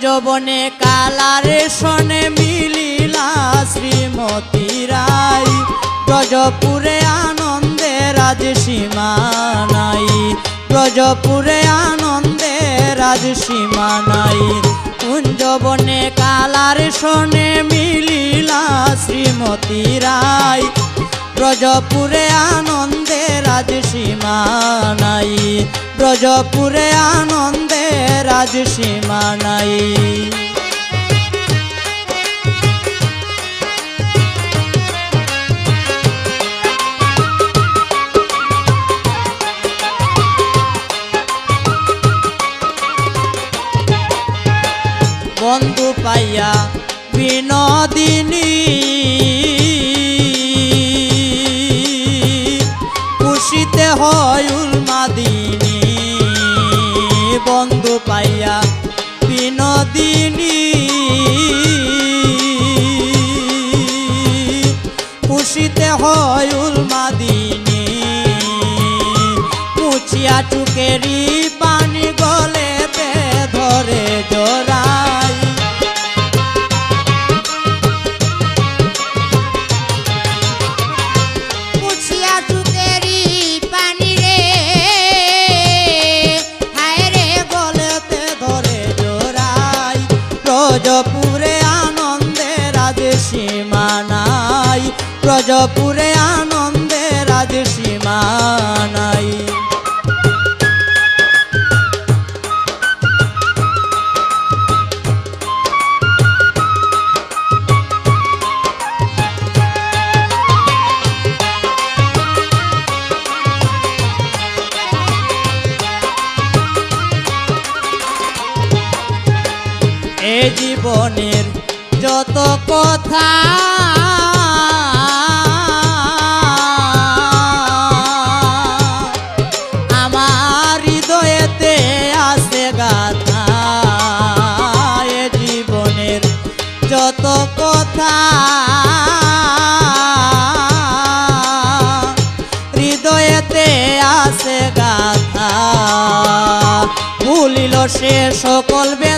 কুঞ্জবনে কালারে শনে মিলিলা শ্রীমতী রায় ব্রজপুরে আনন্দে রাজ সীমা নাই। ব্রজপুরে আনন্দে রাজ সীমা নাই। কুঞ্জবনে কালার শনে মিলিলা শ্রীমতী রায় ব্রজপুরে আনন্দে রাজ সীমা নাই। ব্রজপুরে আনন্দে রাজ সীমা নাই। বন্ধু পাইয়া বিনোদিনী খুশিতে হয় বন্ধু পাইয়া বিনোদিনী। খুশিতে হয় উলমাদিনী। মুছিয়া চুকেরি পানি গলেতে ধরে জোড়াই ব্রজপুরে আনন্দে রাজ সীমা নাই। ব্রজপুরে আনন্দে রাজ সীমা জীবনের যত কথা। আমার হৃদয়েতে আছে গাথা জীবনের যত কথা। হৃদয়েতে আছে গাথা। সে সকল ব্যথা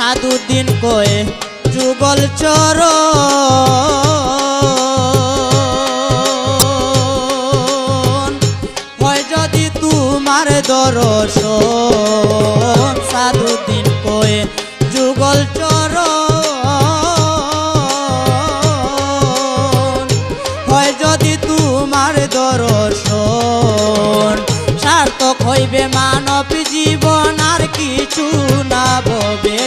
নাই সাধুদ্দিন কয়ে, যুগল চর। হয় যদি তোমার দর্শন সাধুদ্দিন কয়ে, যুগল চর। হয় যদি তোমার দর্শন, সার্থক হইবে মানব জীবন, আর কিছু না ভবে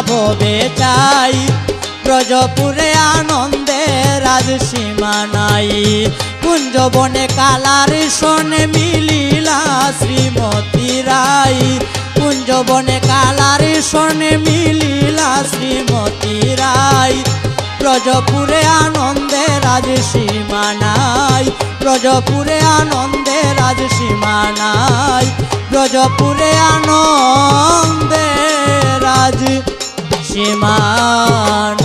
ভবে চাই। ব্রজপুরে আনন্দে রাজ সীমা নাই। কুঞ্জবনে কালার শোনে মিলিলা শ্রীমতী রাই। কুঞ্জবনে কালার শোনে মিলিলা শ্রীমতী রাই। ব্রজপুরে আনন্দে রাজ সীমা নাই। ব্রজপুরে আনন্দে রাজ সীমা নাই। ব্রজপুরে আনন্দে রাজ সীমা নাই